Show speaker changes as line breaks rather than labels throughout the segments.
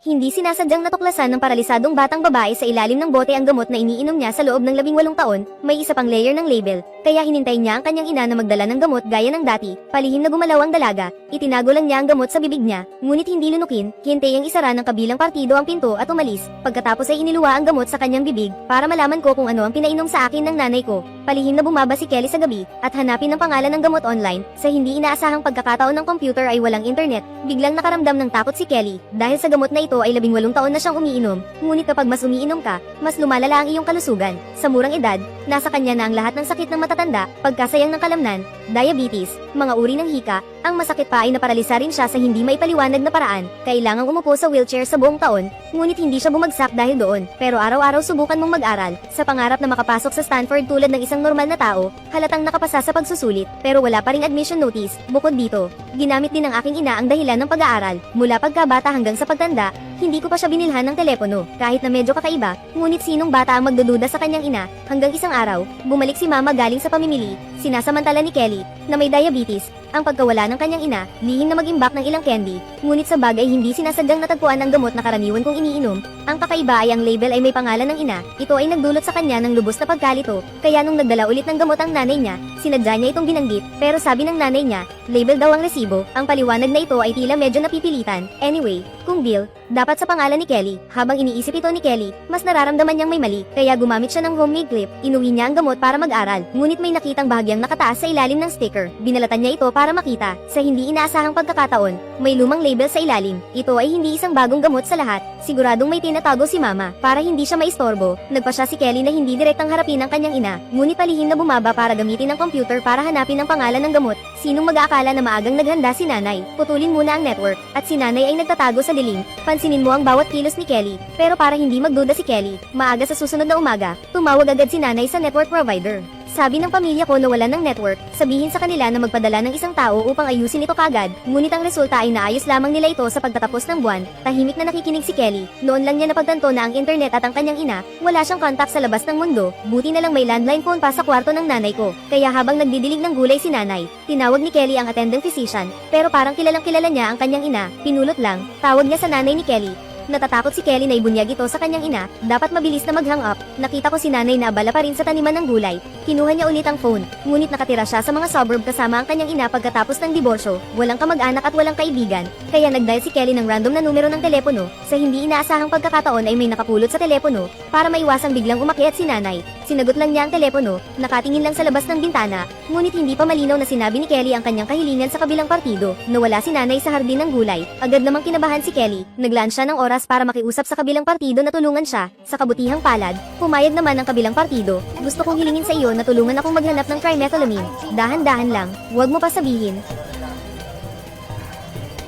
Hindi sinasadyang natuklasan ng paralisadong batang babae sa ilalim ng bote ang gamot na iniinom niya sa loob ng labing walong taon, may isa pang layer ng label, kaya hinintay niya ang kanyang ina na magdala ng gamot gaya ng dati, palihim na gumalaw ang dalaga, itinago lang niya ang gamot sa bibig niya, ngunit hindi lunukin, hintay ang isara ng kabilang partido ang pinto at umalis, pagkatapos ay iniluwa ang gamot sa kanyang bibig, para malaman ko kung ano ang pinainom sa akin ng nanay ko, palihim na bumaba si Kelly sa gabi, at hanapin ang pangalan ng gamot online, sa hindi inaasahang pagkakataon ng computer ay walang internet, biglang nakaramdam ng takot si Kelly, dahil sa gamot na ito ay labing walong taon na siyang umiinom, ngunit kapag mas umiinom ka, mas lumalala ang iyong kalusugan. Sa murang edad, nasa kanya na ang lahat ng sakit ng matatanda, pagkasayang ng kalamnan, diabetes, mga uri ng hika, ang masakit pa ay naparalisa rin siya sa hindi maipaliwanag na paraan, kailangang umupo sa wheelchair sa buong taon, ngunit hindi siya bumagsak dahil doon, pero araw-araw subukan mong mag-aral, sa pangarap na makapasok sa Stanford tulad ng isang normal na tao, halatang nakapasa sa pagsusulit, pero wala pa ring admission notice, bukod dito, ginamit din ng aking ina ang dahilan ng pag-aaral, mula pagkabata hanggang sa pagtanda, hindi ko pa siya binilhan ng telepono, kahit na medyo kakaiba, ngunit sinong bata ang magdududa sa kanyang ina, hanggang isang araw, bumalik si mama galing sa pamimili, sinasamantala ni Kelly, na may diabetes, ang pagkawala ng kanyang ina, lihim na mag-imbak ng ilang candy, ngunit sa bagay hindi sinasadyang natagpuan ang gamot na karaniwan kong iniinom, ang kakaiba ay ang label ay may pangalan ng ina, ito ay nagdulot sa kanya ng lubos na pagkalito, kaya nung nagdala ulit ng gamot ang nanay niya, sinadya niya itong binanggit, pero sabi ng nanay niya, label daw ang resibo, ang paliwanag na ito ay tila medyo napipilitan, anyway, kung Bill, dapat sa pangalan ni Kelly, habang iniisip ito ni Kelly, mas nararamdaman niyang may mali, kaya gumamit siya ng homemade clip, inuwi niya ang gamot para mag-aral, ngunit may nakitang bahagyang nakataas sa ilalim ng sticker, binalatan niya ito para makita, sa hindi inaasahang pagkakataon, may lumang label sa ilalim, ito ay hindi isang bagong gamot sa lahat, siguradong may tinatago si mama, para hindi siya maistorbo, nagpa siya si Kelly na hindi direktang harapin ang kanyang ina, ngunit palihim na bumaba para gamitin ang computer para hanapin ang pangalan ng gamot, sinong mag-aakala na maagang naghanda si nanay, putulin muna ang network, at si nanay ay nagtatago sa dilim, pansinin mo ang bawat kilos ni Kelly, pero para hindi magduda si Kelly, maaga sa susunod na umaga, tumawag agad si nanay sa network provider. Sabi ng pamilya ko na wala ng network, sabihin sa kanila na magpadala ng isang tao upang ayusin ito kagad, ngunit ang resulta ay naayos lamang nila ito sa pagtatapos ng buwan, tahimik na nakikinig si Kelly, noon lang niya napagtanto na ang internet at ang kanyang ina, wala siyang contact sa labas ng mundo, buti na lang may landline phone pa sa kwarto ng nanay ko, kaya habang nagdidilig ng gulay si nanay, tinawag ni Kelly ang attendant physician, pero parang kilalang kilala niya ang kanyang ina, pinulot lang, tawag niya sa nanay ni Kelly, Natatakot si Kelly na ibunyag ito sa kanyang ina, dapat mabilis na mag-hang up. Nakita ko si nanay na abala pa rin sa taniman ng gulay. Kinuha niya ulit ang phone, ngunit nakatira siya sa mga suburb kasama ang kanyang ina pagkatapos ng diborsyo, walang kamag-anak at walang kaibigan. Kaya nagdial si Kelly ng random na numero ng telepono, sa hindi inaasahang pagkakataon ay may nakapulot sa telepono, para maiwasang biglang umakyat si nanay. Sinagot lang niya ang telepono, nakatingin lang sa labas ng bintana, ngunit hindi pa malinaw na sinabi ni Kelly ang kanyang kahilingan sa kabilang partido, nawala si nanay sa hardin ng gulay. Agad namang kinabahan si Kelly, naglaan siya ng oras para makiusap sa kabilang partido na tulungan siya, sa kabutihang palad, pumayag naman ang kabilang partido, gusto kong hilingin sa iyo na tulungan akong maghanap ng trimethylamine, dahan-dahan lang, huwag mo pa sabihin.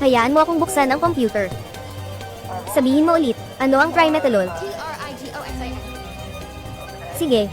Hayaan mo akong buksan ang computer. Sabihin mo ulit, ano ang trimethanol? Sige.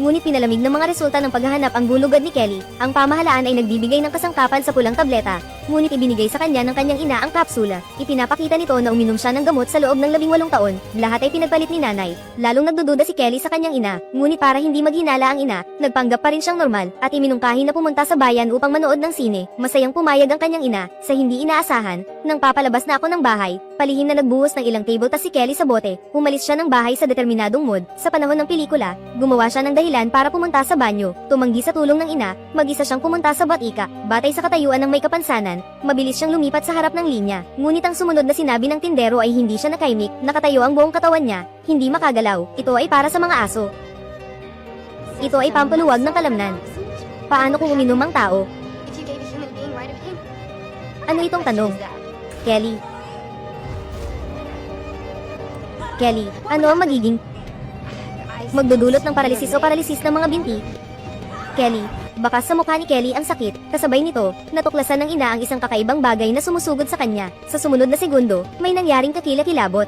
Ngunit pinalamig ng mga resulta ng paghahanap ang bulugad ni Kelly, ang pamahalaan ay nagbibigay ng kasangkapan sa pulang tableta, ngunit ibinigay sa kanya ng kanyang ina ang kapsula. Ipinapakita nito na uminom siya ng gamot sa loob ng labing walong taon, lahat ay pinagpalit ni nanay. Lalong nagdududa si Kelly sa kanyang ina, ngunit para hindi maghinala ang ina, nagpanggap pa rin siyang normal, at iminungkahi na pumunta sa bayan upang manood ng sine. Masayang pumayag ang kanyang ina, sa hindi inaasahan, nang papalabas na ako ng bahay, palihim na nagbuhos ng ilang table tas si Kelly sa bote, umalis siya ng bahay sa determinadong mood, sa panahon ng pelikula, gumawa siya ng dahilan para pumunta sa banyo, tumanggi sa tulong ng ina, mag-isa siyang pumunta sa batika, batay sa katayuan ng may kapansanan, mabilis siyang lumipat sa harap ng linya, ngunit ang sumunod na sinabi ng tindero ay hindi siya nakaimik, nakatayo ang buong katawan niya, hindi makagalaw, ito ay para sa mga aso. Ito ay pampaluwag ng kalamnan. Paano kung uminom ang tao? Ano itong tanong? Kelly. Kelly, ano ang magiging magdudulot ng paralisis o paralisis ng mga binti? Kelly, baka sa mukha ni Kelly ang sakit, kasabay nito, natuklasan ng ina ang isang kakaibang bagay na sumusugod sa kanya. Sa sumunod na segundo, may nangyaring kakilakilabot.